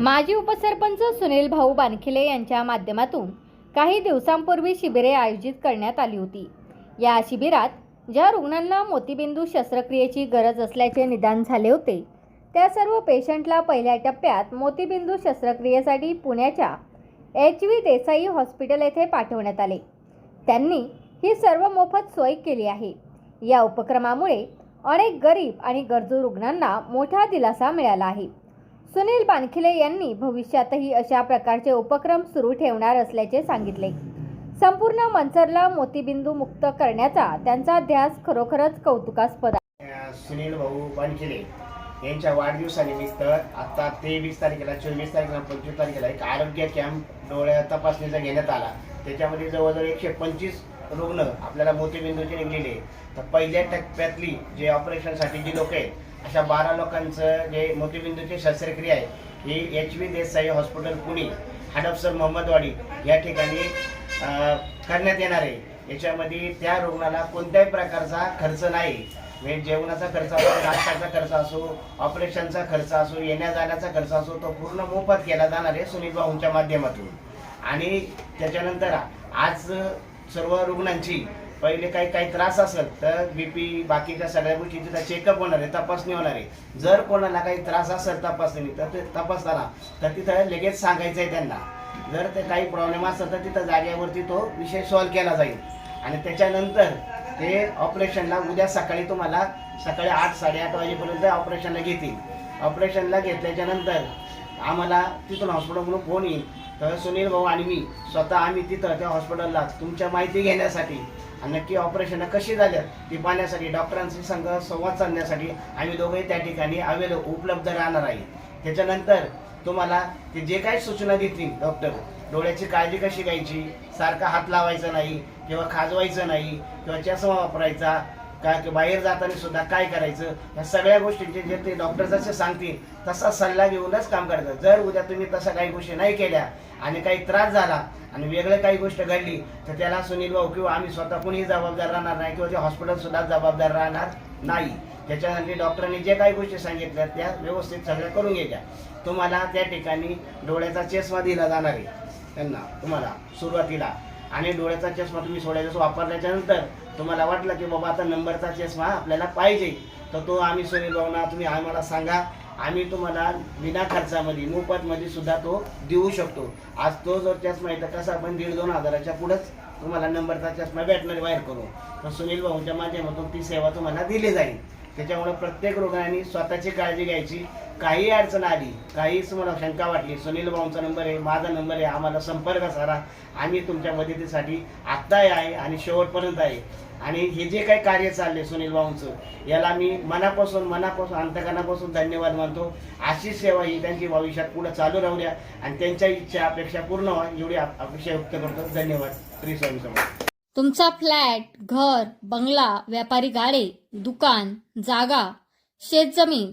माजी उपसरपंच सुनील भाऊ बानखिले यांच्या माध्यमातून काही दिवसांपूर्वी शिबिरे आयोजित करण्यात आली होती. या शिबिरात ज्या रुग्णांना मोतीबिंदू शस्त्रक्रियेची गरज असल्याचे निदान झाले होते त्या सर्व पेशंटला पहिल्या टप्प्यात मोतीबिंदू शस्त्रक्रियेसाठी पुण्याच्या एच व्ही देसाई हॉस्पिटल येथे पाठवण्यात आले. त्यांनी ही सर्व मोफत सोय केली आहे. या उपक्रमामुळे अनेक गरीब आणि गरजू रुग्णांना मोठा दिलासा मिळाला आहे. सुनील बानखिले यांनी भविष्यातही अशा प्रकारचे उपक्रम सुरू ठेवणार असल्याचे सांगितले. संपूर्ण मंचरला मोतीबिंदू मुक्त करण्याचा त्यांचा ध्यास खरोखरच कौतुकास्पद आहे. सुनील भाऊ बानखिले यांच्या वाढदिवसानिमित्त आता तेवीस तारखेला चोवीस तारखेला पंचवीस तारखेला एक आरोग्य कॅम्प डोळ्या तपासणीचा घेण्यात आला. त्याच्यामध्ये जवळजवळ एकशे पंचवीस रुग्ण आपल्याला मोतीबिंदूचे निघलेले तर पहिल्या टप्प्यातली जे ऑपरेशनसाठी जी लोक आहेत अशा बारा लोकांचं जे मोतीबिंदूची शस्त्रक्रिया आहे ही H V Desai hospital Pune Hadapsar Mohammadwadi या ठिकाणी करण्यात येणार आहे. याच्यामध्ये त्या रुग्णाला कोणत्याही प्रकारचा खर्च नाही. म्हणजे जेवणाचा खर्च असो नाश्त्याचा खर्च असो ऑपरेशनचा खर्च असो येण्या जाण्याचा खर्च असो तो पूर्ण मोफत केला जाणार आहे सुनील भाऊंच्या माध्यमातून. आणि त्याच्यानंतर आज सर्व रुग्णांची पहिले काही काही त्रास असेल तर बीपी बाकीच्या सगळ्या गोष्टी तिथं चेकअप होणार आहे तपासणी होणार आहे. जर कोणाला काही त्रास असेल तपासणी तर ते तपासताना तर तिथं लगेच सांगायचं आहे त्यांना. जर ते काही प्रॉब्लेम असेल तर तिथं जागेवरती तो विषय सॉल्व्ह केला जाईल. आणि त्याच्यानंतर ते ऑपरेशनला उद्या सकाळी तुम्हाला सकाळी आठ साडेआठ वाजेपर्यंत ऑपरेशनला घेतील. ऑपरेशनला घेतल्याच्या नंतर आम्हाला तिथून हॉस्पिटलकडून फोन येईल. तर सुनील भाऊ आणि मी स्वतः आम्ही तिथं त्या हॉस्पिटलला तुमच्या माहिती घेण्यासाठी आणि नक्की ऑपरेशन कशी झाल्यात ती पाहण्यासाठी डॉक्टरांशी संघ संवाद साधण्यासाठी आम्ही दोघंही त्या ठिकाणी अवेलेबल उपलब्ध राहणार आहे. त्याच्यानंतर तुम्हाला ते जे काही सूचना देतील डॉक्टर डोळ्याची काळजी कशी घ्यायची सारखा हात लावायचा नाही किंवा खाजवायचं नाही किंवा चष्मा वापरायचा का की बाहेर जाताना सुद्धा काय करायचं? या सगळ्या गोष्टींचे जे ते डॉक्टर जसे सांगतील तसा सल्ला घेऊनच काम करायचं जर उद्या तुम्ही तशा काही गोष्टी नाही केल्या आणि काही त्रास झाला आणि वेगळं काही गोष्ट घडली तर त्याला सुनील भाऊ किंवा आम्ही स्वतः कोणीही जबाबदार राहणार नाही किंवा ते हॉस्पिटल सुद्धा जबाबदार राहणार नाही. त्याच्यासाठी डॉक्टरांनी जे काही गोष्टी सांगितल्या त्या व्यवस्थित सगळ्या करून घ्यायच्या. तुम्हाला त्या ठिकाणी डोळ्याचा चष्मा दिला जाणार आहे. त्यांना तुम्हाला सुरुवातीला आणि डोळ्याचा चष्मा तुम्ही सोडायचा वापरल्याच्या नंतर तुम्हाला वाटलं की बाबा आता नंबरचा चष्मा आपल्याला पाहिजे. तर तो आम्ही सुनील भावना तुम्ही आम्हाला सांगा. आम्ही तुम्हाला विना खर्चामध्ये मोफतमध्ये सुद्धा तो देऊ शकतो. आज तो जर चष्मा आहे तर कसा आपण दीड दोन हजाराच्या पुढंच तुम्हाला नंबरचा चष्मा भेटणार बाहेर करू तर सुनील भाऊंच्या माध्यमातून ती सेवा तुम्हाला दिली जाईल. त्याच्यामुळे प्रत्येक रुग्णाने स्वतःची काळजी घ्यायची. काही अडचण आली काहीच मला शंका वाटली. सुनील भाऊंचा नंबर आहे माझा नंबर आहे आम्हाला संपर्क सारा. आम्ही तुमच्या मदतीसाठी आत्ताही आहे आणि शेवटपर्यंत आहे. आणि हे जे काही कार्य चालले सुनील भाऊंचं याला मी मनापासून मनापासून अंतकरणापासून धन्यवाद मानतो. अशी सेवा ही त्यांची भविष्यात पुढे चालू राहू द्या आणि त्यांच्या इच्छा अपेक्षा पूर्ण व्हा एवढी अपेक्षा व्यक्त करतो. धन्यवाद. श्री स्वामी समर्थ. तुमचा फ्लॅट घर बंगला व्यापारी गाडे दुकान जागा शेतजमीन